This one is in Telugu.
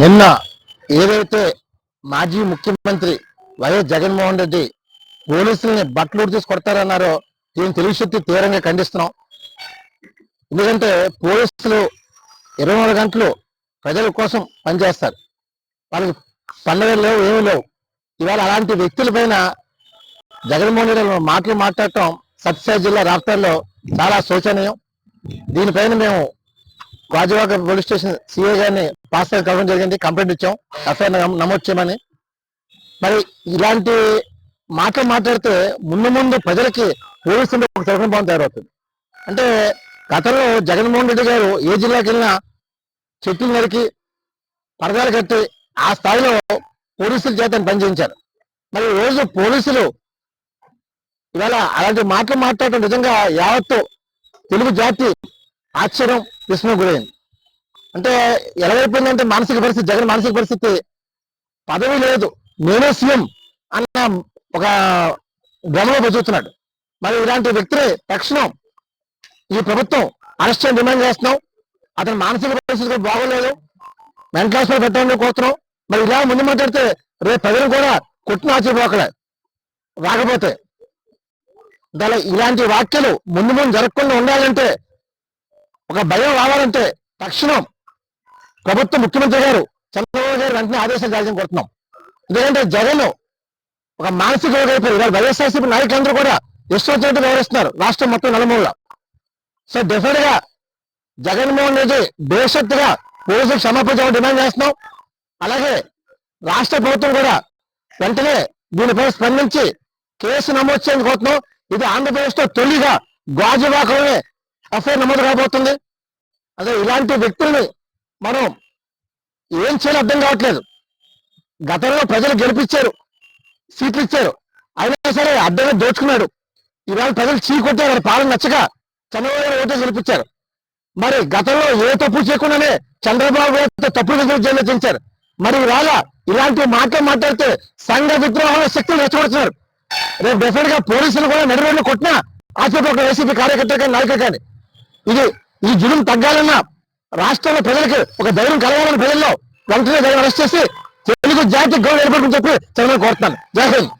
నిన్న ఏదైతే మాజీ ముఖ్యమంత్రి వైఎస్ జగన్మోహన్ రెడ్డి పోలీసుల్ని బట్టలు తీసి కొడతారన్నారో దీని తెలుగు శక్తి తీవ్రంగా ఖండిస్తున్నాం. ఎందుకంటే పోలీసులు ఇరవై నాలుగు గంటలు ప్రజల కోసం పనిచేస్తారు. వాళ్ళకి పండుగలు లేవు ఏమీ లేవు. ఇవాళ అలాంటి వ్యక్తుల పైన జగన్మోహన్ రెడ్డి మాటలు మాట్లాడటం సత్యసాయి జిల్లా రాష్ట్రాల్లో చాలా శోచనీయం. దీనిపైన మేము గాజువాక పోలీస్ స్టేషన్ సిఐ గారిని పాస్ కలవడం జరిగింది. కంప్లైంట్ ఇచ్చాం. ఎఫ్ఐఆర్ నమోదు చేయమని. మరి ఇలాంటి మాటలు మాట్లాడితే ముందు ముందు ప్రజలకి పోలీసులు ఒక తరఫున భావం తయారవుతుంది. అంటే గతంలో జగన్మోహన్ రెడ్డి గారు ఏ జిల్లాకి వెళ్ళినా చెట్లు నరికి పరదాలు కట్టి ఆ స్థాయిలో పోలీసుల చేత పనిచేయించారు మరి రోజు పోలీసులు ఇవాళ అలాంటి మాటలు మాట్లాడటం నిజంగా యావత్తు తెలుగు జాతి ఆశ్చర్యం విష్ణు గురైంది అంటే ఎలాగైపోయిందంటే మానసిక పరిస్థితి జగన్ మానసిక పరిస్థితి పదవి లేదు నేనే సీఎం అన్న ఒక భ్రమలో బతుకుతున్నాడు మరి ఇలాంటి వ్యక్తిని తక్షణం ఈ ప్రభుత్వం అరెస్ట్ డిమాండ్ చేస్తున్నాం. అతని మానసిక పరిస్థితి కూడా బాగోలేదు. మెంటల్ హాస్పిటల్ పెట్టాలని కోరుతున్నాం. మరి ఇలా ముందు మాట్లాడితే రేపు ప్రజలు కూడా కొట్టిన ఆచిపోకలే రాకపోతే. దాని ఇలాంటి వ్యాఖ్యలు ముందు ముందు జరగకుండా ఉండాలంటే ఒక భయం రావాలంటే తక్షణం ప్రభుత్వ ముఖ్యమంత్రి గారు చంద్రబాబు గారు వెంటనే ఆదేశాలు జారీ కోరుతున్నాం ఎందుకంటే జగన్ ఒక మానసిక రోగైపోయి ఇవాళ వైఎస్ఆర్సీపీ నాయకులందరూ కూడా ఇష్టం వచ్చినట్టు వ్యవహరిస్తున్నారు. రాష్ట్రం మొత్తం నలుమూల సో డెఫినెట్గా జగన్మోహన్ రెడ్డి భవిష్యత్తుగా పోలీసులు క్షమాపణ డిమాండ్ చేస్తున్నాం. అలాగే రాష్ట్ర ప్రభుత్వం కూడా వెంటనే దీనిపై స్పందించి కేసు నమోదు చేయడానికి కోరుతున్నాం. ఇది ఆంధ్రప్రదేశ్లో తొలిగా గాజువాకలోనే ఎఫ్ఐఆర్ నమోదు కాబోతుంది? అదే ఇలాంటి వ్యక్తుల్ని మనం ఏం చేయాలో అర్థం కావట్లేదు. గతంలో ప్రజలు గెలిపించారు సీట్లు ఇచ్చారు అయినా సరే అర్థమే దోచుకున్నాడు. ఇవాళ ప్రజలు చీకొట్టే వారి పాలన నచ్చక చంద్రబాబు ఓటే గెలిపించారు మరి గతంలో ఏ తప్పు చేయకుండానే చంద్రబాబు తప్పుడు నిధులు జైల్లో చేయించారు మరి ఇవాళ ఇలాంటి మాటలు మాట్లాడితే సంఘ విద్రోహ శక్తులు రెచ్చగొడుతున్నారు. రేపు డెఫినెట్గా పోలీసులు కూడా నడి రోడ్లు కొట్టినా ఆచూపి ఒక వైసీపీ కార్యకర్త కానీ నాయకుడు కానీ ఇది ఈ జులుం తగ్గాలన్నా రాష్ట్రంలో ప్రజలకు ఒక ధైర్యం కలగాలని ప్రజల్లో వెంటనే ధైర్యం అరెస్ట్ చేసి తెలుగు జాతి గౌరవం ఏర్పడుకుని చెప్పి చంద్రబాబు కోరుతున్నాను. జై హింద్.